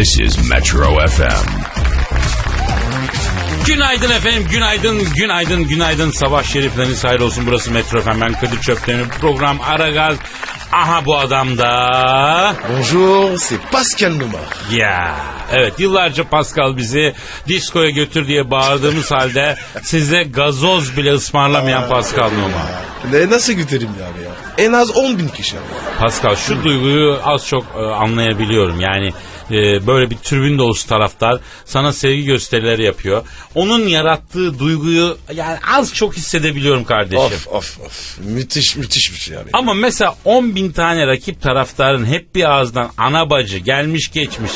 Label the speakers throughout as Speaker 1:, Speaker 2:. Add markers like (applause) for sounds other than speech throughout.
Speaker 1: This is Metro FM.
Speaker 2: Günaydın efendim, günaydın, günaydın, günaydın. Sabah şerifleriniz hayır olsun. Burası Metro FM. Ben Kadir Çöpten'in program Aragaz. Aha bu adam da...
Speaker 3: Bonjour, c'est Pascal Numa.
Speaker 2: Ya evet yıllarca Pascal bizi diskoya götür diye bağırdığımız halde size gazoz bile ısmarlamayan Pascal Numa.
Speaker 3: Ne nasıl götüreyim yani ya? En az 10 bin kişi.
Speaker 2: Pascal şu duyguyu az çok e, anlayabiliyorum. Yani e, böyle bir tribün dolusu taraftar sana sevgi gösterileri yapıyor. Onun yarattığı duyguyu yani az çok hissedebiliyorum kardeşim.
Speaker 3: Of of of. Müthiş müthiş bir şey yani.
Speaker 2: Ama mesela 10 bin tane rakip taraftarın hep bir ağızdan ana bacı gelmiş geçmiş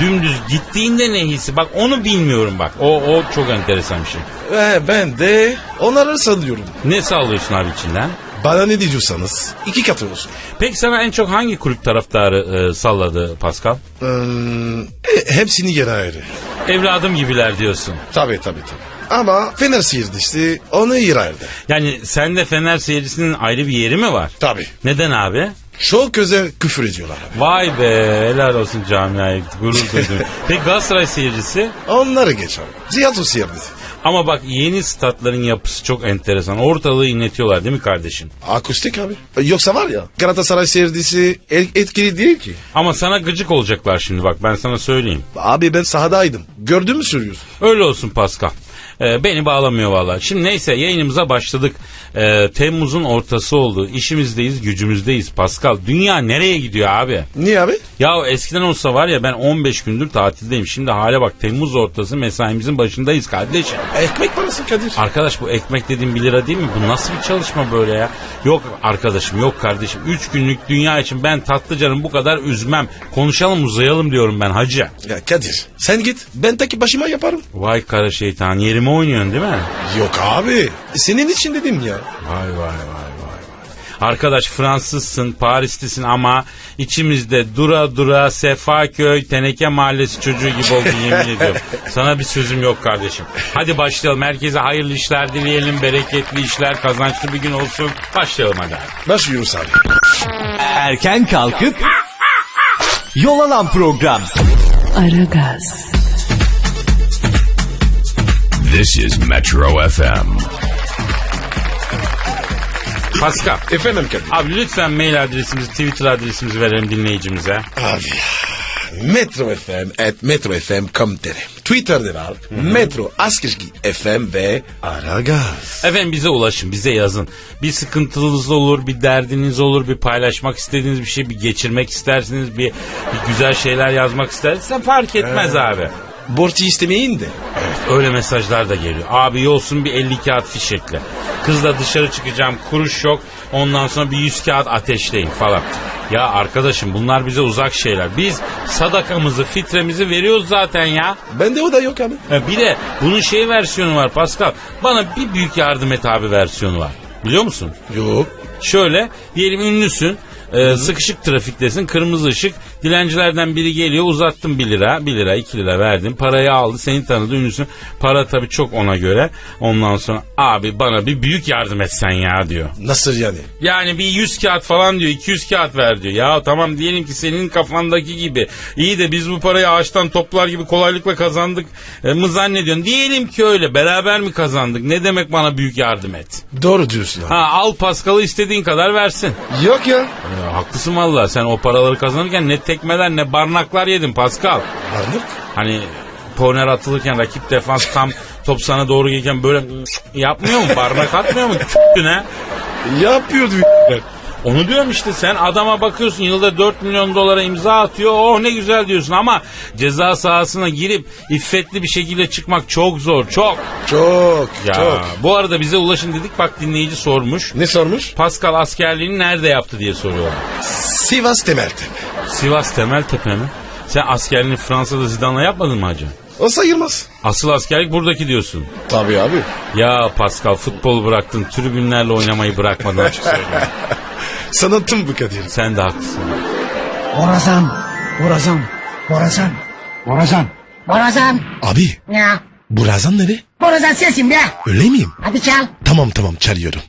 Speaker 2: dümdüz gittiğinde ne hissi bak onu bilmiyorum bak o, o çok enteresan bir şey.
Speaker 3: Ve ben de onları sanıyorum.
Speaker 2: Ne sallıyorsun abi içinden?
Speaker 3: Bana ne diyorsanız iki katı olsun.
Speaker 2: Peki sana en çok hangi kulüp taraftarı e, salladı Pascal?
Speaker 3: Hmm, e, hepsini yere ayrı.
Speaker 2: Evladım gibiler diyorsun.
Speaker 3: Tabii tabii tabii. Ama Fener işte onu ayırdı.
Speaker 2: Yani sende Fener seyircisinin ayrı bir yeri mi var?
Speaker 3: Tabii.
Speaker 2: Neden abi?
Speaker 3: Çok özel küfür ediyorlar abi.
Speaker 2: Vay be helal olsun camiaya gurur duydum. (laughs) Peki Galatasaray seyircisi?
Speaker 3: Onları geç abi. O sıyırdı.
Speaker 2: Ama bak yeni statların yapısı çok enteresan. Ortalığı inletiyorlar değil mi kardeşim?
Speaker 3: Akustik abi. Yoksa var ya Galatasaray seyircisi etkili değil ki.
Speaker 2: Ama sana gıcık olacaklar şimdi bak ben sana söyleyeyim.
Speaker 3: Abi ben sahadaydım. Gördün mü söylüyorsun?
Speaker 2: Öyle olsun Pascal. Ee, beni bağlamıyor vallahi. Şimdi neyse yayınımıza başladık. Ee, Temmuz'un ortası oldu. İşimizdeyiz, gücümüzdeyiz Pascal. Dünya nereye gidiyor abi?
Speaker 3: Niye abi?
Speaker 2: Ya eskiden olsa var ya ben 15 gündür tatildeyim. Şimdi hale bak Temmuz ortası mesaimizin başındayız kardeşim.
Speaker 3: Ekmek parası Kadir.
Speaker 2: Arkadaş bu ekmek dediğim 1 lira değil mi? Bu nasıl bir çalışma böyle ya? Yok arkadaşım yok kardeşim. 3 günlük dünya için ben tatlı canım bu kadar üzmem. Konuşalım uzayalım diyorum ben hacı.
Speaker 3: Ya Kadir sen git ben tek başıma yaparım.
Speaker 2: Vay kara şeytan yerime oynuyorsun değil mi?
Speaker 3: Yok abi senin için dedim ya.
Speaker 2: Vay vay vay vay. vay. Arkadaş Fransızsın, Parislisin ama içimizde dura dura Sefaköy, Teneke Mahallesi çocuğu gibi oldun yemin ediyorum. (laughs) Sana bir sözüm yok kardeşim. Hadi başlayalım. Herkese hayırlı işler dileyelim, bereketli işler, kazançlı bir gün olsun. Başlayalım hadi.
Speaker 3: Başlıyoruz abi.
Speaker 4: Erken kalkıp yol alan program.
Speaker 5: Aragaz,
Speaker 1: This is Metro FM.
Speaker 2: Pascal.
Speaker 3: Efendim Kadir.
Speaker 2: Abi lütfen mail adresimizi, Twitter adresimizi verelim dinleyicimize.
Speaker 3: Abi ya. Metro FM at metrofm.com.tr Twitter'da var. Metro Askışki FM ve Aragaz.
Speaker 2: Efendim bize ulaşın, bize yazın. Bir sıkıntınız olur, bir derdiniz olur, bir paylaşmak istediğiniz bir şey, bir geçirmek istersiniz, bir, bir güzel şeyler yazmak isterseniz fark etmez abi.
Speaker 3: Borç istemeyin de.
Speaker 2: Öyle mesajlar da geliyor. Abi yolsun bir 50 kağıt fişekle. Kızla dışarı çıkacağım, kuruş yok. Ondan sonra bir 100 kağıt ateşleyin falan. Ya arkadaşım bunlar bize uzak şeyler. Biz sadakamızı, fitremizi veriyoruz zaten ya.
Speaker 3: Bende o da yok abi.
Speaker 2: Ha, bir de bunun şey versiyonu var Pascal. Bana bir büyük yardım et abi versiyonu var. Biliyor musun?
Speaker 3: Yok.
Speaker 2: Şöyle diyelim ünlüsün. e, sıkışık trafiktesin kırmızı ışık dilencilerden biri geliyor uzattım 1 lira 1 lira 2 lira verdim parayı aldı seni tanıdı ünlüsün para tabii çok ona göre ondan sonra abi bana bir büyük yardım etsen ya diyor.
Speaker 3: Nasıl yani?
Speaker 2: Yani bir 100 kağıt falan diyor 200 kağıt ver diyor. Ya tamam diyelim ki senin kafandaki gibi iyi de biz bu parayı ağaçtan toplar gibi kolaylıkla kazandık e, mı zannediyorsun? Diyelim ki öyle beraber mi kazandık ne demek bana büyük yardım et.
Speaker 3: Doğru diyorsun abi.
Speaker 2: Ha al Paskal'ı istediğin kadar versin.
Speaker 3: Yok ya.
Speaker 2: Ya, haklısın valla sen o paraları kazanırken ne tekmeler ne barnaklar yedin Pascal.
Speaker 3: Varlık.
Speaker 2: Hani korner atılırken rakip defans tam top sana doğru gelirken böyle yapmıyor mu? Barnak atmıyor mu? ne?
Speaker 3: Yapıyordu.
Speaker 2: Onu diyorum işte sen adama bakıyorsun yılda 4 milyon dolara imza atıyor. Oh ne güzel diyorsun ama ceza sahasına girip iffetli bir şekilde çıkmak çok zor çok.
Speaker 3: Çok.
Speaker 2: Ya
Speaker 3: Çok.
Speaker 2: bu arada bize ulaşın dedik bak dinleyici sormuş.
Speaker 3: Ne sormuş?
Speaker 2: Pascal askerliğini nerede yaptı diye soruyor.
Speaker 3: Sivas Temel'de.
Speaker 2: Sivas Temeltepe mi? Sen askerliğini Fransa'da Zidane'la yapmadın mı hacı?
Speaker 3: O sayılmaz.
Speaker 2: Asıl askerlik buradaki diyorsun.
Speaker 3: Tabii abi.
Speaker 2: Ya Pascal futbol bıraktın, tribünlerle oynamayı bırakmadın açık söyleyeyim. (laughs)
Speaker 3: Sanatım bu Kadir.
Speaker 2: Sen de haklısın.
Speaker 6: Borazan, Borazan, Borazan, Borazan. Borazan.
Speaker 3: Abi
Speaker 6: Ya.
Speaker 3: Burazan ne be?
Speaker 6: Borazan sensin be.
Speaker 3: Öyle miyim?
Speaker 6: Hadi çal.
Speaker 3: Tamam tamam çalıyorum.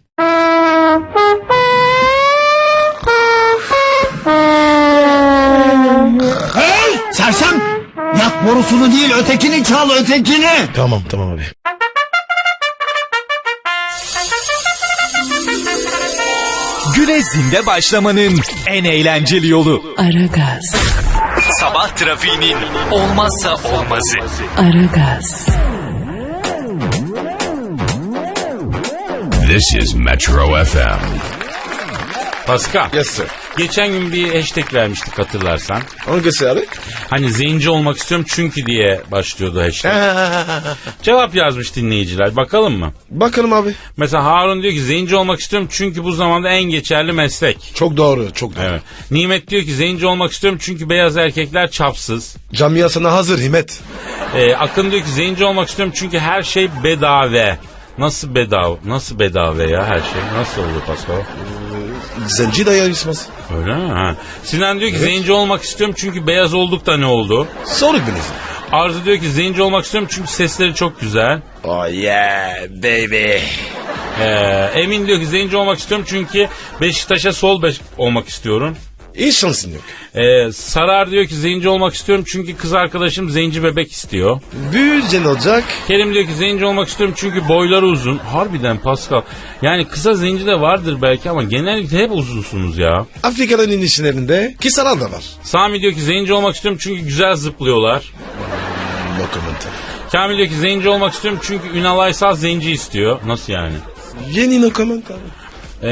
Speaker 6: Hey sersem. Borusunu değil ötekini çal ötekini.
Speaker 3: Tamam tamam abi.
Speaker 4: Güne zinde başlamanın en eğlenceli yolu.
Speaker 5: Aragaz,
Speaker 4: Sabah trafiğinin olmazsa olmazı.
Speaker 5: Aragaz,
Speaker 1: This is Metro FM.
Speaker 2: Pascal.
Speaker 3: Yes sir.
Speaker 2: Geçen gün bir hashtag vermiştik hatırlarsan.
Speaker 3: Hangisi abi?
Speaker 2: Hani zenci olmak istiyorum çünkü diye başlıyordu hashtag. (laughs) Cevap yazmış dinleyiciler. Bakalım mı?
Speaker 3: Bakalım abi.
Speaker 2: Mesela Harun diyor ki zenci olmak istiyorum çünkü bu zamanda en geçerli meslek.
Speaker 3: Çok doğru çok doğru.
Speaker 2: Evet. Nimet diyor ki zenci olmak istiyorum çünkü beyaz erkekler çapsız.
Speaker 3: Camiasına hazır Himet.
Speaker 2: Ee, Akın diyor ki zenci olmak istiyorum çünkü her şey bedava. Nasıl bedava? Nasıl bedava ya her şey? Nasıl oluyor Pascal?
Speaker 3: Zenci de yarışmaz.
Speaker 2: Öyle mi? Ha. Sinan diyor ki zenci olmak istiyorum çünkü beyaz olduk da ne oldu?
Speaker 3: Soruk beniz.
Speaker 2: Arzu diyor ki zenci olmak istiyorum çünkü sesleri çok güzel.
Speaker 3: Oh yeah baby.
Speaker 2: Ee, Emin diyor ki zenci olmak istiyorum çünkü Beşiktaş'a sol beş olmak istiyorum.
Speaker 3: Hiç şansın yok.
Speaker 2: Ee, Sarar diyor ki zenci olmak istiyorum çünkü kız arkadaşım zenci bebek istiyor.
Speaker 3: Büyüyeceksin olacak.
Speaker 2: Kerim diyor ki zenci olmak istiyorum çünkü boyları uzun. Harbiden Pascal. Yani kısa zenci de vardır belki ama genellikle hep uzunsunuz ya.
Speaker 3: Afrika'nın inişlerinde kisaran da var.
Speaker 2: Sami diyor ki zenci olmak istiyorum çünkü güzel zıplıyorlar.
Speaker 3: Comment.
Speaker 2: Kamil diyor ki zenci olmak istiyorum çünkü Ünal Aysal zenci istiyor. Nasıl yani?
Speaker 3: Yeni abi.
Speaker 2: Ee,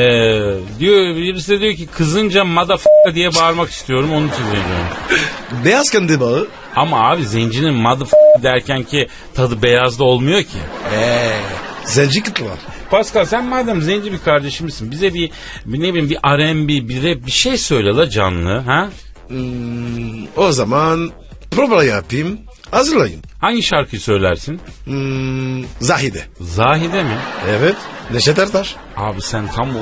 Speaker 2: diyor birisi de diyor ki kızınca motherfucker diye bağırmak istiyorum zenci olmak.
Speaker 3: Beyaz kendi bağı.
Speaker 2: Ama abi zencinin motherfucker derken ki tadı beyazda olmuyor ki.
Speaker 3: Eee. Zenci kıtlı var.
Speaker 2: Pascal sen madem zenci bir kardeşimizsin bize bir, bir ne bileyim bir R&B bir rap bir şey söyle la canlı ha?
Speaker 3: Hmm, o zaman prova yapayım. Hazırlayın.
Speaker 2: Hangi şarkıyı söylersin?
Speaker 3: Hmm, Zahide.
Speaker 2: Zahide mi?
Speaker 3: Evet. Neşet Ertaş.
Speaker 2: Abi sen tam ya.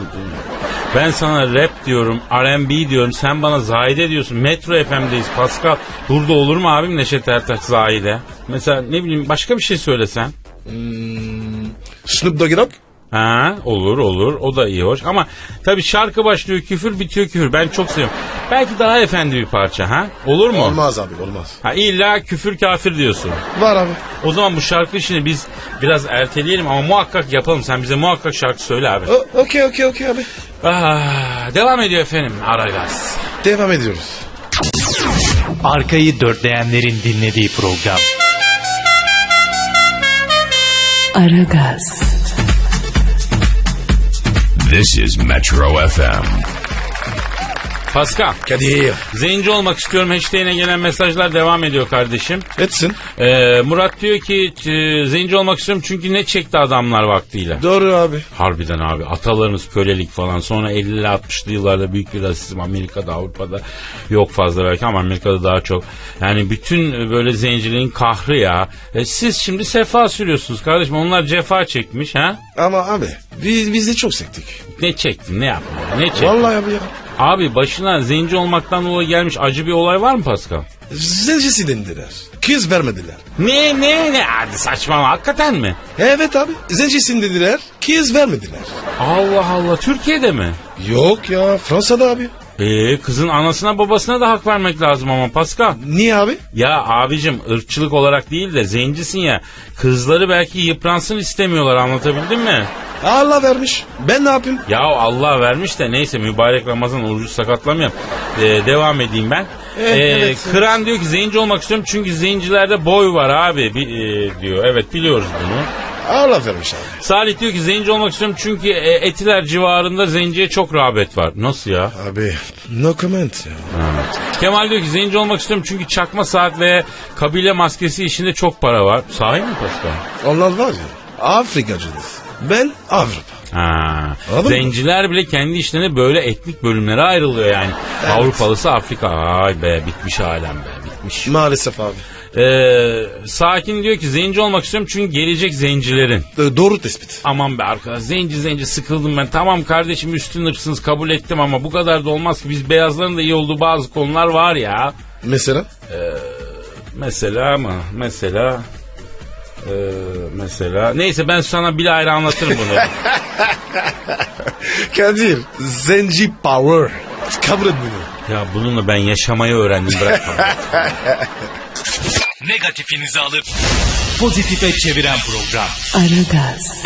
Speaker 2: Ben sana rap diyorum, R&B diyorum. Sen bana Zahide diyorsun. Metro FM'deyiz Pascal. Burada olur mu abim Neşet Ertaş Zahide? Mesela ne bileyim başka bir şey söylesen.
Speaker 3: Snoop Doggy Dogg.
Speaker 2: Ha olur olur o da iyi hoş ama tabii şarkı başlıyor küfür bitiyor küfür ben çok seviyorum. Belki daha efendi bir parça ha olur mu?
Speaker 3: Olmaz abi olmaz.
Speaker 2: Ha illa küfür kafir diyorsun.
Speaker 3: Var abi.
Speaker 2: O zaman bu şarkı işini biz biraz erteleyelim ama muhakkak yapalım. Sen bize muhakkak şarkı söyle abi.
Speaker 3: O- Okey okey okey abi.
Speaker 2: Ah, devam ediyor efendim Aragaz.
Speaker 3: Devam ediyoruz.
Speaker 4: Arkayı dörtleyenlerin dinlediği program.
Speaker 5: Aragaz,
Speaker 1: This is Metro FM.
Speaker 2: Pascal,
Speaker 3: Kadir.
Speaker 2: zenci olmak istiyorum hashtagine gelen mesajlar devam ediyor kardeşim.
Speaker 3: Etsin.
Speaker 2: Ee, Murat diyor ki e, zenci olmak istiyorum çünkü ne çekti adamlar vaktiyle.
Speaker 3: Doğru abi.
Speaker 2: Harbiden abi atalarımız kölelik falan sonra 50'li 60'lı yıllarda büyük bir rasizm Amerika'da Avrupa'da yok fazla belki ama Amerika'da daha çok. Yani bütün böyle zenciliğin kahrı ya. E, siz şimdi sefa sürüyorsunuz kardeşim onlar cefa çekmiş ha.
Speaker 3: Ama abi biz, biz de çok sektik.
Speaker 2: Ne çektin ne yaptın ya, ne çektin?
Speaker 3: Vallahi abi ya.
Speaker 2: Abi başına zenci olmaktan dolayı gelmiş acı bir olay var mı Pascal?
Speaker 3: Zencisi dendiler. Kız vermediler.
Speaker 2: Ne ne ne hadi saçmalama hakikaten mi?
Speaker 3: Evet abi. Zencisin dediler. Kız vermediler.
Speaker 2: Allah Allah Türkiye'de mi?
Speaker 3: Yok ya Fransa'da abi.
Speaker 2: Ee, kızın anasına babasına da hak vermek lazım ama Pascal.
Speaker 3: Niye abi?
Speaker 2: Ya abicim ırkçılık olarak değil de zencisin ya. Kızları belki yıpransın istemiyorlar anlatabildim mi?
Speaker 3: Allah vermiş. Ben ne yapayım?
Speaker 2: Ya Allah vermiş de neyse mübarek Ramazan orucu sakatlamayalım. Ee, devam edeyim ben.
Speaker 3: Eh,
Speaker 2: Ee,
Speaker 3: evet,
Speaker 2: Kıran diyor ki zenci olmak istiyorum çünkü zencilerde boy var abi Bi- e, diyor. Evet biliyoruz bunu.
Speaker 3: Allah vermiş abi.
Speaker 2: Salih diyor ki zenci olmak istiyorum çünkü e, etiler civarında zenciye çok rağbet var. Nasıl ya?
Speaker 3: Abi no comment ya.
Speaker 2: Kemal diyor ki zenci olmak istiyorum çünkü çakma saat ve kabile maskesi işinde çok para var. Sahi mi Pascal?
Speaker 3: Onlar var ya Afrikacıyız. Ben Avrupa.
Speaker 2: Ha.
Speaker 3: Anladın mı?
Speaker 2: Zenciler bile kendi işlerine böyle etnik bölümlere ayrılıyor yani. Avrupalısı Afrika. Ay be bitmiş alem be bitmiş.
Speaker 3: Maalesef abi.
Speaker 2: Ee, sakin diyor ki zenci olmak istiyorum çünkü gelecek zencilerin.
Speaker 3: Do- Doğru tespit.
Speaker 2: Aman be arkadaş zenci zenci sıkıldım ben. Tamam kardeşim üstün ırksınız kabul ettim ama bu kadar da olmaz ki. Biz beyazların da iyi olduğu bazı konular var ya.
Speaker 3: Mesela?
Speaker 2: Mesela ama mesela ee, mesela neyse ben sana bir ayrı anlatırım bunu. (laughs)
Speaker 3: Kadir. Zenci power. Kabul et bunu.
Speaker 2: ya bununla ben yaşamayı öğrendim bırak. (laughs)
Speaker 4: Negatifinizi alıp pozitife çeviren program.
Speaker 5: Aragaz,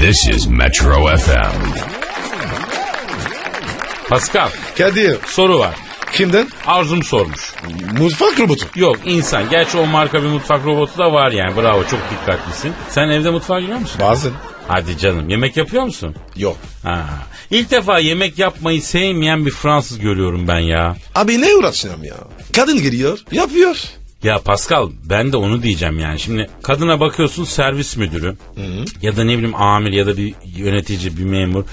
Speaker 1: This is Metro FM.
Speaker 2: Pascal
Speaker 3: Kadir
Speaker 2: soru var.
Speaker 3: kimden?
Speaker 2: Arzum sormuş.
Speaker 3: Mutfak robotu.
Speaker 2: Yok insan. Gerçi o marka bir mutfak robotu da var yani. Bravo çok dikkatlisin. Sen evde mutfağa giriyor musun?
Speaker 3: Bazen.
Speaker 2: Hadi canım. Yemek yapıyor musun?
Speaker 3: Yok.
Speaker 2: Ha. İlk defa yemek yapmayı sevmeyen bir Fransız görüyorum ben ya.
Speaker 3: Abi ne uğraşacağım ya? Kadın giriyor yapıyor.
Speaker 2: Ya Pascal ben de onu diyeceğim yani. Şimdi kadına bakıyorsun servis müdürü ya da ne bileyim amir ya da bir yönetici bir memur.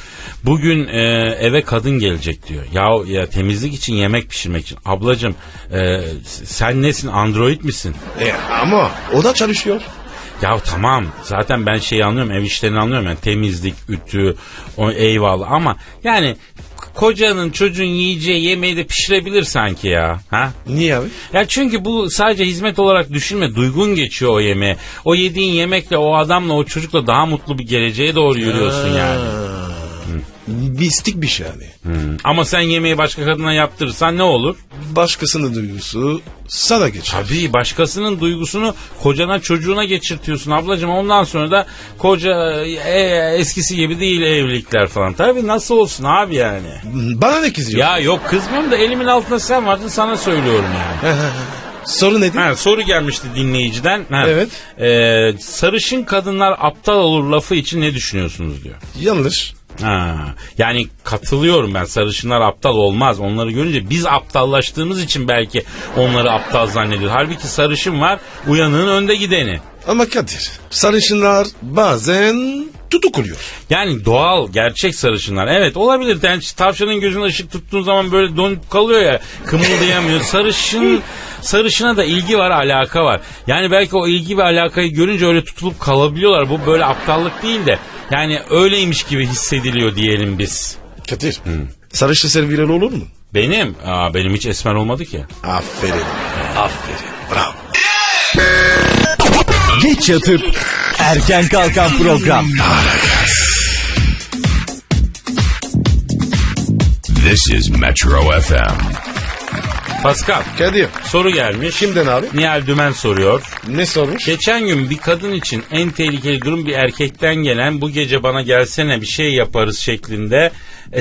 Speaker 2: Bugün e, eve kadın gelecek diyor. Ya ya temizlik için yemek pişirmek için. Ablacığım e, sen nesin android misin?
Speaker 3: E, ama o da çalışıyor.
Speaker 2: Ya tamam zaten ben şeyi anlıyorum ev işlerini anlıyorum yani temizlik, ütü, o eyvallah ama yani kocanın çocuğun yiyeceği yemeği de pişirebilir sanki ya. Ha?
Speaker 3: Niye abi?
Speaker 2: Ya çünkü bu sadece hizmet olarak düşünme. Duygun geçiyor o yemeğe. O yediğin yemekle o adamla o çocukla daha mutlu bir geleceğe doğru yürüyorsun yani.
Speaker 3: Mistik bir şey yani.
Speaker 2: Hmm. Ama sen yemeği başka kadına yaptırırsan ne olur?
Speaker 3: Başkasının duygusu sana geçer.
Speaker 2: Tabii başkasının duygusunu kocana çocuğuna geçirtiyorsun ablacığım. Ondan sonra da koca e, eskisi gibi değil evlilikler falan. Tabii nasıl olsun abi yani.
Speaker 3: Bana ne kızıyor?
Speaker 2: Ya yok kızmıyorum da elimin altında sen vardın sana söylüyorum yani.
Speaker 3: Soru nedir?
Speaker 2: Ha, soru gelmişti dinleyiciden. Ha.
Speaker 3: Evet.
Speaker 2: Ee, sarışın kadınlar aptal olur lafı için ne düşünüyorsunuz diyor.
Speaker 3: Yanlış.
Speaker 2: Ha, yani katılıyorum ben sarışınlar aptal olmaz. Onları görünce biz aptallaştığımız için belki onları aptal zannediyoruz. Halbuki sarışın var uyanığın önde gideni.
Speaker 3: Ama Kadir sarışınlar bazen tutuk oluyor.
Speaker 2: Yani doğal gerçek sarışınlar. Evet olabilir. Yani tavşanın gözüne ışık tuttuğun zaman böyle donup kalıyor ya kımıldayamıyor. (laughs) Sarışın sarışına da ilgi var alaka var. Yani belki o ilgi ve alakayı görünce öyle tutulup kalabiliyorlar. Bu böyle aptallık değil de yani öyleymiş gibi hissediliyor diyelim biz.
Speaker 3: Kadir sarışın servilen olur mu?
Speaker 2: Benim? Aa, benim hiç esmer olmadı ki.
Speaker 3: Aferin. Aferin. Bravo.
Speaker 4: Geç yatıp erken kalkan program.
Speaker 1: This is Metro FM.
Speaker 2: Pascal
Speaker 3: Kadir
Speaker 2: soru gelmiş.
Speaker 3: kimden abi?
Speaker 2: Nihal Dümen soruyor.
Speaker 3: Ne sormuş?
Speaker 2: Geçen gün bir kadın için en tehlikeli durum bir erkekten gelen bu gece bana gelsene bir şey yaparız şeklinde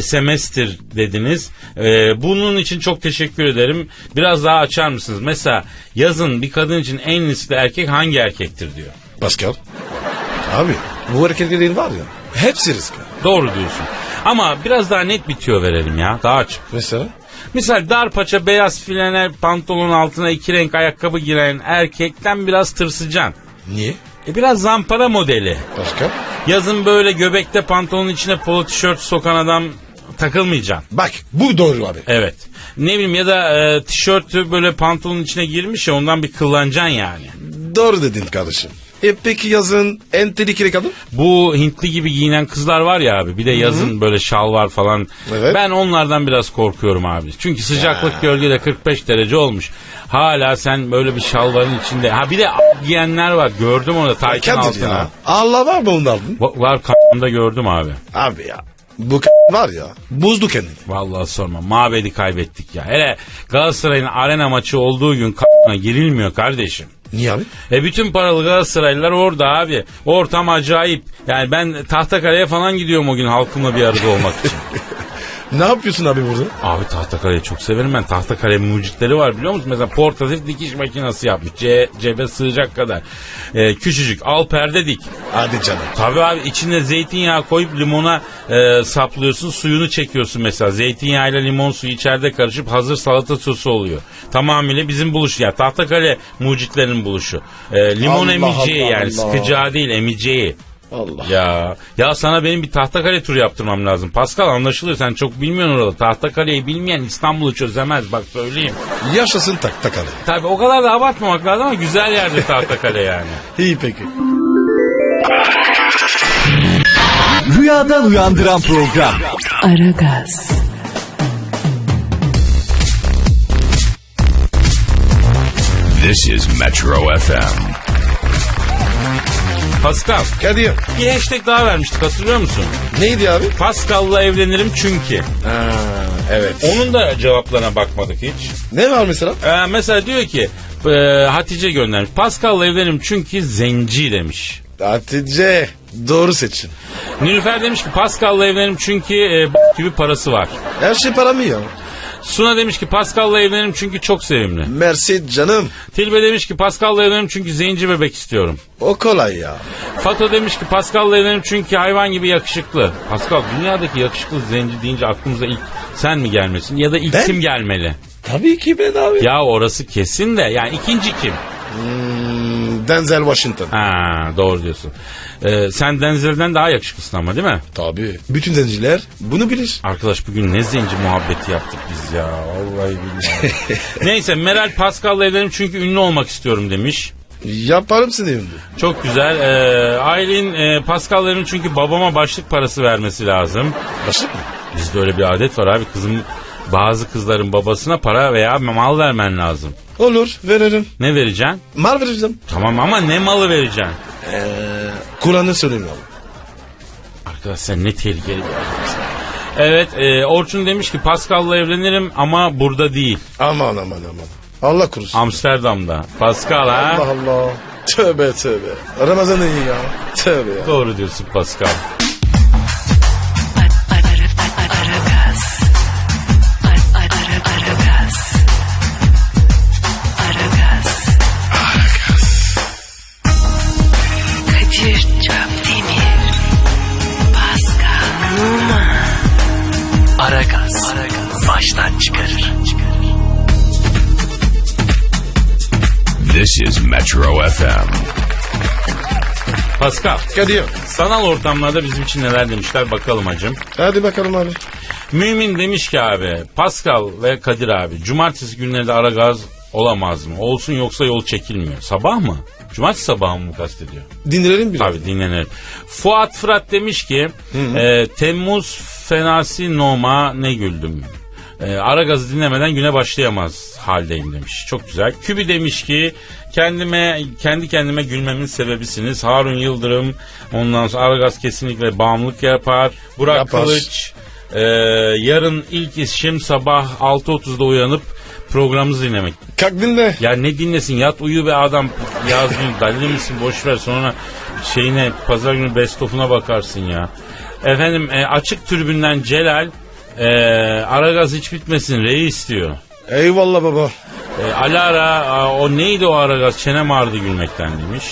Speaker 2: SMS'tir dediniz. Ee, bunun için çok teşekkür ederim. Biraz daha açar mısınız? Mesela yazın bir kadın için en riskli erkek hangi erkektir diyor.
Speaker 3: Pascal. Abi bu hareketlerin var ya hepsi riskli.
Speaker 2: Doğru diyorsun. Ama biraz daha net bir tüyo verelim ya. Daha açık.
Speaker 3: Mesela?
Speaker 2: Misal dar paça beyaz flanel pantolon altına iki renk ayakkabı giren erkekten biraz tırsıcan.
Speaker 3: Niye?
Speaker 2: E biraz zampara modeli.
Speaker 3: Başka?
Speaker 2: Yazın böyle göbekte pantolonun içine polo tişört sokan adam takılmayacaksın.
Speaker 3: Bak bu doğru abi.
Speaker 2: Evet. Ne bileyim ya da e, tişörtü böyle pantolonun içine girmiş ya ondan bir kıllanacaksın yani.
Speaker 3: Doğru dedin kardeşim. E peki yazın en tehlikeli kadın?
Speaker 2: Bu Hintli gibi giyinen kızlar var ya abi bir de yazın böyle şal var falan.
Speaker 3: Evet.
Speaker 2: Ben onlardan biraz korkuyorum abi. Çünkü sıcaklık gölgede 45 derece olmuş. Hala sen böyle bir şalvarın içinde. Ha bir de giyenler var gördüm onu taytın altına.
Speaker 3: ya. Allah var mı ondan?
Speaker 2: Va- Var k***da gördüm abi.
Speaker 3: Abi ya. Bu var ya buzdu kendini.
Speaker 2: Vallahi sorma. Mabedi kaybettik ya. Hele Galatasaray'ın arena maçı olduğu gün k***na girilmiyor kardeşim.
Speaker 3: Niye abi?
Speaker 2: E bütün paralı Galatasaraylılar orada abi. Ortam acayip. Yani ben Tahtakale'ye falan gidiyorum o gün halkımla bir arada olmak için. (laughs)
Speaker 3: Ne yapıyorsun abi burada?
Speaker 2: Abi Tahtakale'yi çok severim ben. Tahtakale mucitleri var biliyor musun? Mesela portatif dikiş makinesi yapmış. Ce, cebe sığacak kadar. E, küçücük al perde dik.
Speaker 3: Hadi canım.
Speaker 2: Tabii abi içine zeytinyağı koyup limona e, saplıyorsun suyunu çekiyorsun mesela. Zeytinyağıyla limon suyu içeride karışıp hazır salata sosu oluyor. Tamamıyla bizim buluş ya Tahtakale mucitlerin buluşu. E, limon
Speaker 3: Allah
Speaker 2: emeceği
Speaker 3: Allah
Speaker 2: yani
Speaker 3: Allah.
Speaker 2: sıkacağı değil emeceği.
Speaker 3: Allah.
Speaker 2: Ya ya sana benim bir Tahtakale turu yaptırmam lazım. Pascal anlaşılıyor sen çok bilmiyorsun orada. Tahtakale'yi bilmeyen İstanbul'u çözemez bak söyleyeyim.
Speaker 3: Yaşasın tak takalı.
Speaker 2: Tabii o kadar da abartmamak lazım ama güzel yerdir Tahtakale (laughs) yani.
Speaker 3: İyi peki.
Speaker 4: Rüyadan uyandıran program.
Speaker 5: Aragaz,
Speaker 1: This is Metro FM.
Speaker 2: Pascal
Speaker 3: Kadir.
Speaker 2: bir hashtag daha vermiştik hatırlıyor musun?
Speaker 3: Neydi abi?
Speaker 2: Pascal'la evlenirim çünkü.
Speaker 3: Ha, evet.
Speaker 2: Onun da cevaplarına bakmadık hiç.
Speaker 3: Ne var mesela?
Speaker 2: Ee, mesela diyor ki e, Hatice göndermiş. Pascal'la evlenirim çünkü zenci demiş.
Speaker 3: Hatice. Doğru seçin.
Speaker 2: Nilüfer demiş ki Pascal'la evlenirim çünkü e, gibi parası var.
Speaker 3: Her şey para mı ya?
Speaker 2: Suna demiş ki Pascal'la evlenirim çünkü çok sevimli.
Speaker 3: Mersi canım.
Speaker 2: Tilbe demiş ki Pascal'la evlenirim çünkü zenci bebek istiyorum.
Speaker 3: O kolay ya.
Speaker 2: Fato demiş ki Pascal'la evlenirim çünkü hayvan gibi yakışıklı. Pascal dünyadaki yakışıklı zenci deyince aklımıza ilk sen mi gelmesin ya da ilk
Speaker 3: Ben?
Speaker 2: kim gelmeli?
Speaker 3: Tabii ki ben abi.
Speaker 2: Ya orası kesin de yani ikinci kim?
Speaker 3: Hmm, Denzel Washington.
Speaker 2: Ha doğru diyorsun. Ee, sen Denzel'den daha yakışıklısın ama değil mi?
Speaker 3: Tabii. Bütün zenciler bunu bilir.
Speaker 2: Arkadaş bugün ne zenci muhabbeti yaptık biz ya. Vallahi billahi. (laughs) Neyse Meral Pascal'la evlenirim çünkü ünlü olmak istiyorum demiş.
Speaker 3: Yaparım seni ünlü.
Speaker 2: Çok güzel. Ee, Aylin e, Pascal'la evlenirim çünkü babama başlık parası vermesi lazım.
Speaker 3: Başlık mı?
Speaker 2: Bizde öyle bir adet var abi. Kızım bazı kızların babasına para veya mal vermen lazım.
Speaker 3: Olur veririm.
Speaker 2: Ne vereceksin?
Speaker 3: Mar vereceğim.
Speaker 2: Tamam ama ne malı vereceksin?
Speaker 3: Ee, Kur'an'ı söylemiyorum.
Speaker 2: Arkadaş sen ne tehlikeli bir adamsın. Evet e, Orçun demiş ki Pascal'la evlenirim ama burada değil.
Speaker 3: Aman aman aman. Allah korusun.
Speaker 2: Amsterdam'da. Pascal ha?
Speaker 3: Allah Allah. Tövbe tövbe. Ramazan iyi ya. Tövbe ya.
Speaker 2: Doğru diyorsun Pascal.
Speaker 1: This is Metro FM.
Speaker 2: Pascal
Speaker 3: Kadir.
Speaker 2: sanal ortamlarda bizim için neler demişler bakalım hacım.
Speaker 3: Hadi bakalım abi.
Speaker 2: Mümin demiş ki abi Pascal ve Kadir abi cumartesi günleri de ara gaz olamaz mı? Olsun yoksa yol çekilmiyor. Sabah mı? Cumartesi sabahı mı kastediyor?
Speaker 3: Dinleyelim biraz.
Speaker 2: Tabii dinlenir. Fuat Fırat demiş ki e, Temmuz fenasi noma ne güldüm. E, ara gazı dinlemeden güne başlayamaz haldeyim demiş. Çok güzel. Kübi demiş ki kendime kendi kendime gülmemin sebebisiniz. Harun Yıldırım ondan sonra ara gaz kesinlikle bağımlılık yapar. Burak
Speaker 3: Yapar.
Speaker 2: Kılıç e, yarın ilk işim sabah 6.30'da uyanıp programımızı dinlemek.
Speaker 3: Kalk dinle.
Speaker 2: Ya ne dinlesin yat uyu be adam yaz günü dalili misin boş ver sonra şeyine pazar günü best of'una bakarsın ya. Efendim e, açık tribünden Celal e, Aragaz hiç bitmesin reis diyor.
Speaker 3: Eyvallah baba.
Speaker 2: E, Alara o neydi o Aragaz çenem ağrıdı gülmekten demiş.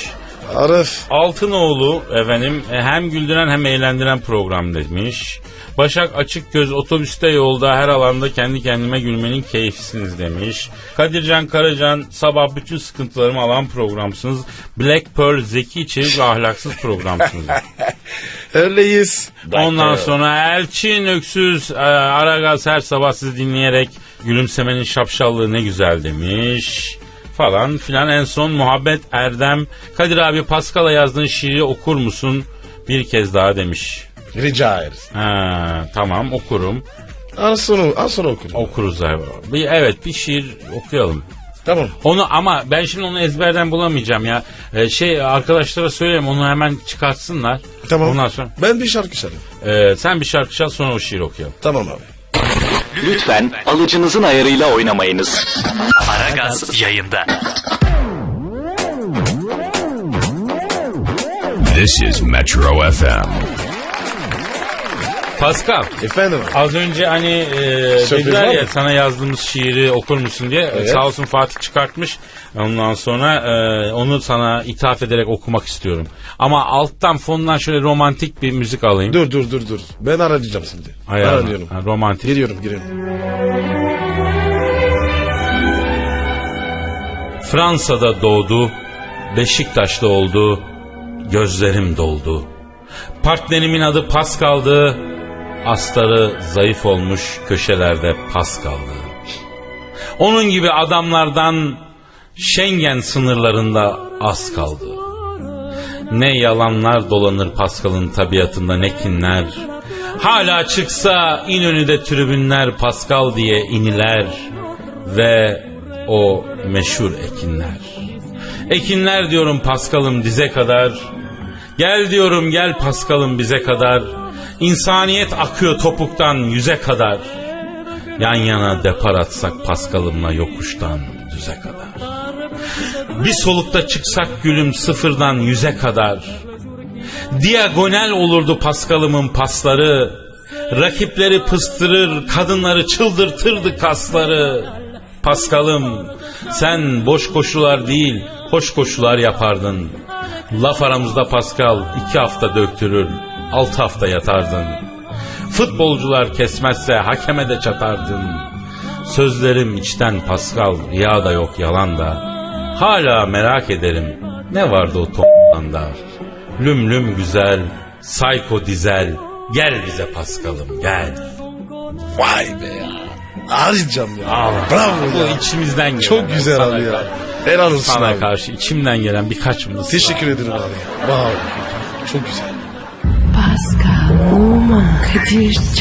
Speaker 3: Arif.
Speaker 2: Altınoğlu efendim e, hem güldüren hem eğlendiren program demiş. Başak Açık Göz otobüste yolda her alanda kendi kendime gülmenin keyfisiniz demiş. Kadircan Karacan sabah bütün sıkıntılarımı alan programsınız. Black Pearl zeki içerik ve ahlaksız programsınız. (laughs)
Speaker 3: Öyleyiz.
Speaker 2: Ondan sonra Elçin Öksüz e, Aragaz her sabah sizi dinleyerek gülümsemenin şapşallığı ne güzel demiş falan filan en son muhabbet Erdem Kadir abi Pascal'a yazdığın şiiri okur musun bir kez daha demiş.
Speaker 3: Rica ederiz.
Speaker 2: Ha, tamam okurum.
Speaker 3: Az sonra, az sonra okuyayım.
Speaker 2: Okuruz abi. Bir, evet bir şiir okuyalım.
Speaker 3: Tamam.
Speaker 2: Onu ama ben şimdi onu ezberden bulamayacağım ya. Ee, şey arkadaşlara söyleyeyim onu hemen çıkartsınlar.
Speaker 3: Tamam.
Speaker 2: Ondan sonra
Speaker 3: Ben bir şarkı çalayım.
Speaker 2: Ee, sen bir şarkı çal sonra o şiiri okuyalım.
Speaker 3: Tamam abi.
Speaker 4: Lütfen alıcınızın ayarıyla oynamayınız. Aragaz yayında.
Speaker 1: This is Metro FM.
Speaker 2: Pascal
Speaker 3: Efendim abi.
Speaker 2: az önce hani e,
Speaker 3: Sürpriz
Speaker 2: dediler
Speaker 3: var
Speaker 2: ya
Speaker 3: mı?
Speaker 2: sana yazdığımız şiiri okur musun diye.
Speaker 3: Evet.
Speaker 2: Sağ olsun Fatih çıkartmış. Ondan sonra e, onu sana ithaf ederek okumak istiyorum. Ama alttan fondan şöyle romantik bir müzik alayım.
Speaker 3: Dur dur dur dur. Ben arayacağım şimdi.
Speaker 2: Ayarla.
Speaker 3: Arıyorum.
Speaker 2: Ha, romantik.
Speaker 3: Giriyorum giriyorum.
Speaker 2: Fransa'da doğdu, Beşiktaş'ta oldu, gözlerim doldu. Partnerimin adı Pascal'dı, astarı zayıf olmuş köşelerde pas kaldı. Onun gibi adamlardan Schengen sınırlarında az kaldı. Ne yalanlar dolanır Pascal'ın tabiatında ne kinler. Hala çıksa İnönü'de tribünler Pascal diye iniler ve o meşhur ekinler. Ekinler diyorum Pascal'ım dize kadar. Gel diyorum gel Paskal'ım bize kadar. İnsaniyet akıyor topuktan yüze kadar. Yan yana depar atsak Paskal'ımla yokuştan düze kadar. Bir solukta çıksak gülüm sıfırdan yüze kadar. Diagonal olurdu Paskal'ımın pasları. Rakipleri pıstırır, kadınları çıldırtırdı kasları. Paskal'ım sen boş koşular değil, hoş koşular yapardın. Laf aramızda Paskal iki hafta döktürür, altı hafta yatardın. Futbolcular kesmezse hakeme de çatardın. Sözlerim içten Paskal, ya da yok yalan da. Hala merak ederim ne vardı o toplanda. Lüm lüm güzel, sayko dizel, gel bize Paskal'ım gel.
Speaker 3: Vay be ya. Arayacağım ya.
Speaker 2: Allah.
Speaker 3: Bravo
Speaker 2: Bu
Speaker 3: ya.
Speaker 2: içimizden gelen.
Speaker 3: Çok güzel abi ya. Helal olsun
Speaker 2: Sana
Speaker 3: abi.
Speaker 2: karşı içimden gelen birkaç mısra.
Speaker 3: Teşekkür ederim abi. Wow. Çok güzel.
Speaker 5: Pascal, Oman, Kadir